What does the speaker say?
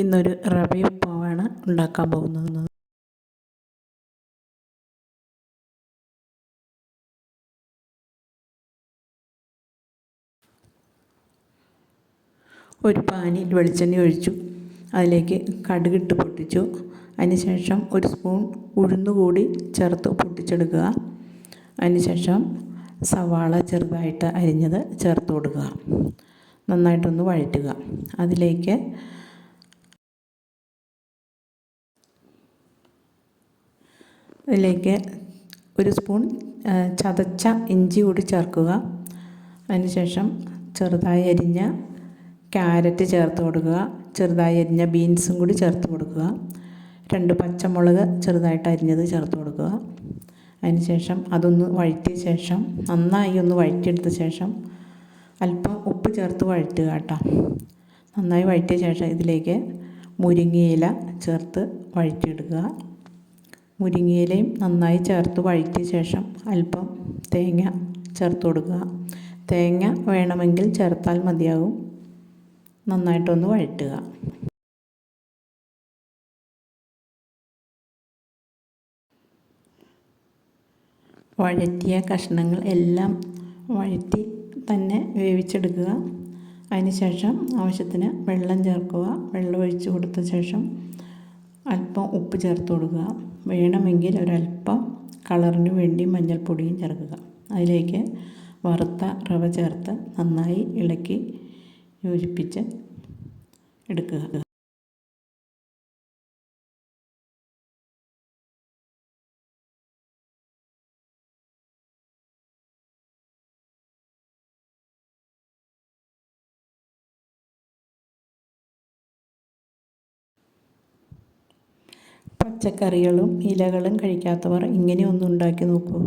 ഇന്നൊരു റവയുപ്പുമാവാണ് ഉണ്ടാക്കാൻ പോകുന്നത്. ഒരു പാനിൽ വെളിച്ചെണ്ണ ഒഴിച്ചു അതിലേക്ക് കടുകിട്ട് പൊട്ടിച്ചു. അതിനുശേഷം ഒരു സ്പൂൺ ഉഴുന്ന് കൂടി ചേർത്ത് പൊട്ടിച്ചെടുക്കുക. അതിനുശേഷം സവാള ചെറുതായിട്ട് അരിഞ്ഞത് ചേർത്ത് കൊടുക്കുക. നന്നായിട്ടൊന്ന് വഴറ്റുക. അതിലേക്ക് അതിലേക്ക് ഒരു സ്പൂൺ ചതച്ച ഇഞ്ചി കൂടി ചേർക്കുക. അതിനുശേഷം ചെറുതായി അരിഞ്ഞ ക്യാരറ്റ് ചേർത്ത് കൊടുക്കുക. ചെറുതായി അരിഞ്ഞ ബീൻസും കൂടി ചേർത്ത് കൊടുക്കുക. രണ്ട് പച്ചമുളക് ചെറുതായിട്ട് അരിഞ്ഞത് ചേർത്ത് കൊടുക്കുക. അതിനുശേഷം അതൊന്ന് വഴറ്റിയ ശേഷം നന്നായി ഒന്ന് വഴറ്റിയെടുത്ത ശേഷം അല്പം ഉപ്പ് ചേർത്ത് വഴറ്റുക കേട്ടോ. നന്നായി വഴറ്റിയ ശേഷം ഇതിലേക്ക് മുരിങ്ങയില ചേർത്ത് വഴറ്റിയെടുക്കുക. മുരിങ്ങയിലയും നന്നായി ചേർത്ത് വഴറ്റിയ ശേഷം അല്പം തേങ്ങ ചേർത്ത് കൊടുക്കുക. തേങ്ങ വേണമെങ്കിൽ ചേർത്താൽ മതിയാകും. നന്നായിട്ടൊന്ന് വഴറ്റുക. വഴറ്റിയ കഷ്ണങ്ങൾ എല്ലാം വഴറ്റി തന്നെ വേവിച്ചെടുക്കുക. അതിനുശേഷം ആവശ്യത്തിന് വെള്ളം ചേർക്കുക. വെള്ളം ഒഴിച്ച് കൊടുത്ത ശേഷം അല്പം ഉപ്പ് ചേർത്ത് കൊടുക്കുക. വേണമെങ്കിൽ ഒരല്പം കളറിന് വേണ്ടി മഞ്ഞൾപ്പൊടിയും ചേർക്കുക. അതിലേക്ക് വറുത്ത റവ ചേർത്ത് നന്നായി ഇളക്കി യോജിപ്പിച്ച് എടുക്കുക. പച്ചക്കറികളും ഇലകളും കഴിക്കാത്തവർ ഇങ്ങനെ ഒന്ന് ഉണ്ടാക്കി നോക്കൂ.